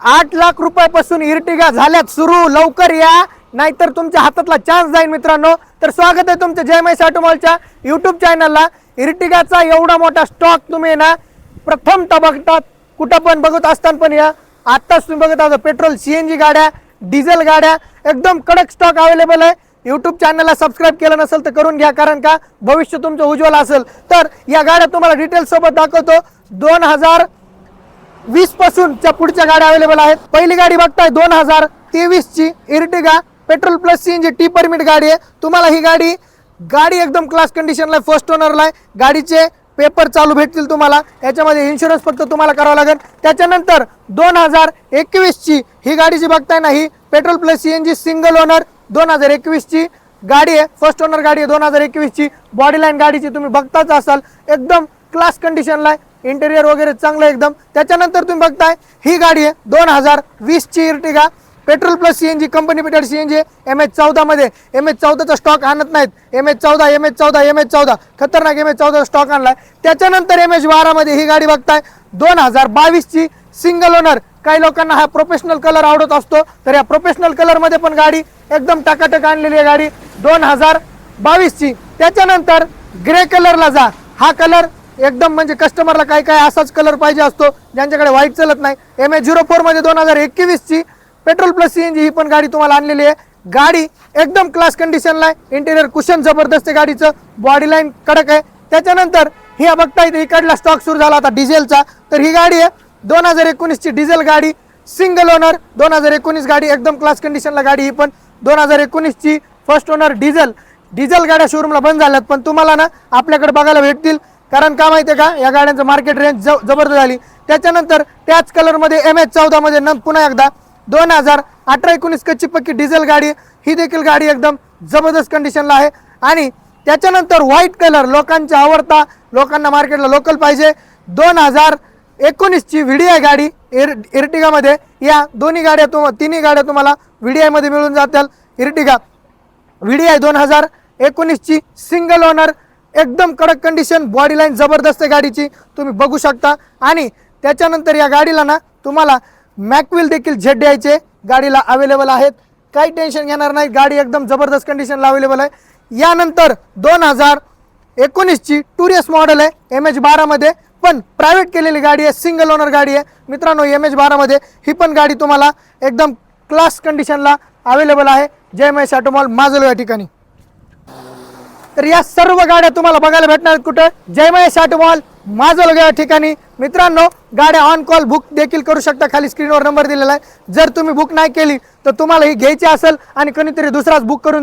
आठ लाख रुपयापासून इर्टिगा झाल्यात. सुरू लवकर या. नाहीतर तुमच्या हातातला चान्स जाईल मित्रांनो. तर स्वागत आहे तुमच्या जय महेश ऑटोमॉलच्या युट्यूब चॅनलला इर्टिगाचा एवढा मोठा स्टॉक तुम्ही ना प्रथम बघतात कुठं पण बघत असताना पण या. आत्ताच तुम्ही बघत आहात पेट्रोल सी एन जी गाड्या डिझेल गाड्या. एकदम कडक स्टॉक अवेलेबल आहे. युट्यूब चॅनलला सबस्क्राईब केलं नसेल तर करून घ्या. कारण का? भविष्य तुमचं उज्ज्वल असेल. तर या गाड्या तुम्हाला डिटेल्ससोबत दाखवतो. दोन हजार वीस पासूनच्या पुढच्या गाड्या अवेलेबल आहेत. पहिली गाडी बघताय दोन हजार तेवीस ची Ertiga petrol plus CNG T permit गाडी आहे. तुम्हाला ही गाडी गाडी एकदम क्लास कंडिशनला आहे. फर्स्ट ओनरला आहे. गाडीचे पेपर चालू भेटतील तुम्हाला. याच्यामध्ये इन्शुरन्स फक्त तुम्हाला करावं लागेल. त्याच्यानंतर दोन हजार एकवीसची ही गाडी जी बघताय ना ही petrol plus CNG single owner दोन हजार एकवीसची गाडी आहे. फर्स्ट ओनर गाडी आहे दोन हजार एकवीसची बॉडी लाईन गाडीची तुम्ही बघताच असाल. एकदम क्लास कंडिशनला आहे. इंटेरियर वगैरे चांगलं आहे एकदम. त्याच्यानंतर तुम्ही बघताय ही गाडी आहे दोन हजार वीसची Ertiga. Petrol plus C N G company N G M H चौदामध्ये एम एच चौदाचा स्टॉक आणत नाहीत. एम एच चौदा एम एच चौदा एम एच चौदा. खतरनाक एम एच चौदा स्टॉक आणलाय. त्याच्यानंतर एम एच बारामध्ये ही गाडी बघताय दोन हजार बावीसची सिंगल ओनर काही लोकांना हा प्रोफेशनल कलर आवडत असतो तर या प्रोफेशनल कलरमध्ये पण गाडी एकदम टाकाटक आणलेली आहे गाडी दोन हजार बावीसची त्याच्यानंतर ग्रे कलरला जा. हा कलर एकदम म्हणजे कस्टमरला काय काय असाच कलर पाहिजे असतो ज्यांच्याकडे व्हाईट चालत नाही. एम ए झिरो फोरमध्ये दोन हजार एकवीसची petrol plus C N G ही पण गाडी तुम्हाला आणलेली आहे. गाडी एकदम क्लास कंडिशनला आहे. इंटेरियर कुशन जबरदस्त आहे गाडीचं. बॉडी लाईन कडक आहे. त्याच्यानंतर ही बघता इथे इकडला स्टॉक सुरू झाला आता डिझेलचा तर ही गाडी आहे. दोन हजार एकोणीसची डिझेल गाडी सिंगल ओनर दोन हजार एकोणीस गाडी एकदम क्लास कंडिशनला गाडी ही पण. दोन हजार एकोणीसची फर्स्ट ओनर डिझेल डिझेल गाड्या शोरूमला बंद झाल्यात पण तुम्हाला ना आपल्याकडे बघायला भेटतील. कारण का माहिती आहे का? या गाड्यांचं मार्केट रेंज जबरदस्त झाली. त्याच्यानंतर त्याच कलरमध्ये एम एच चौदामध्ये न पुन्हा एकदा दोन हजार अठरा एकोणीस कच्ची पक्की डिझेल गाडी. ही देखील गाडी एकदम जबरदस्त कंडिशनला आहे. आणि त्याच्यानंतर व्हाईट कलर लोकांचा आवडता लोकांना मार्केटला लोकल पाहिजे. दोन हजार एकोणीसची व्ही डी आय गाडी इर इर्टिगामध्ये या दोन्ही गाड्या तुम तिन्ही गाड्या तुम्हाला व्ही डी आयमध्ये मिळून जातील. इर्टिगा व्ही डी आय दोन हजार एकोणीसची सिंगल ओनर एकदम कडक कंडिशन बॉडी लाईन जबरदस्त आहे गाडीची. तुम्ही बघू शकता. आणि त्याच्यानंतर या गाडीला ना तुम्हाला मॅकविल देखील झेड द्यायचे. गाडीला अवेलेबल आहेत. काही टेन्शन घेणार नाही. गाडी एकदम जबरदस्त कंडिशनला अवेलेबल आहे. यानंतर दोन हजार एकोणीसची टुरियस मॉडेल आहे एम एच बारामध्ये पण प्रायव्हेट केलेली गाडी आहे सिंगल ओनर गाडी आहे. मित्रांनो एम एच बारामध्ये ही पण गाडी तुम्हाला एकदम क्लास कंडिशनला अवेलेबल आहे. जय महेश ऑटोमॉल माजल या ठिकाणी. तर या सर्व गाड्या तुम्हाला बघायला भेटणार आहेत कुठं? जय शाट मॉल माजल या ठिकाणी. मित्रांनो गाड्या ऑन कॉल बुक देखील करू शकता. खाली स्क्रीनवर नंबर दिलेला आहे. जर तुम्ही बुक नाही केली तर तुम्हाला ही घ्यायची असेल आणि कोणीतरी दुसराच बुक करून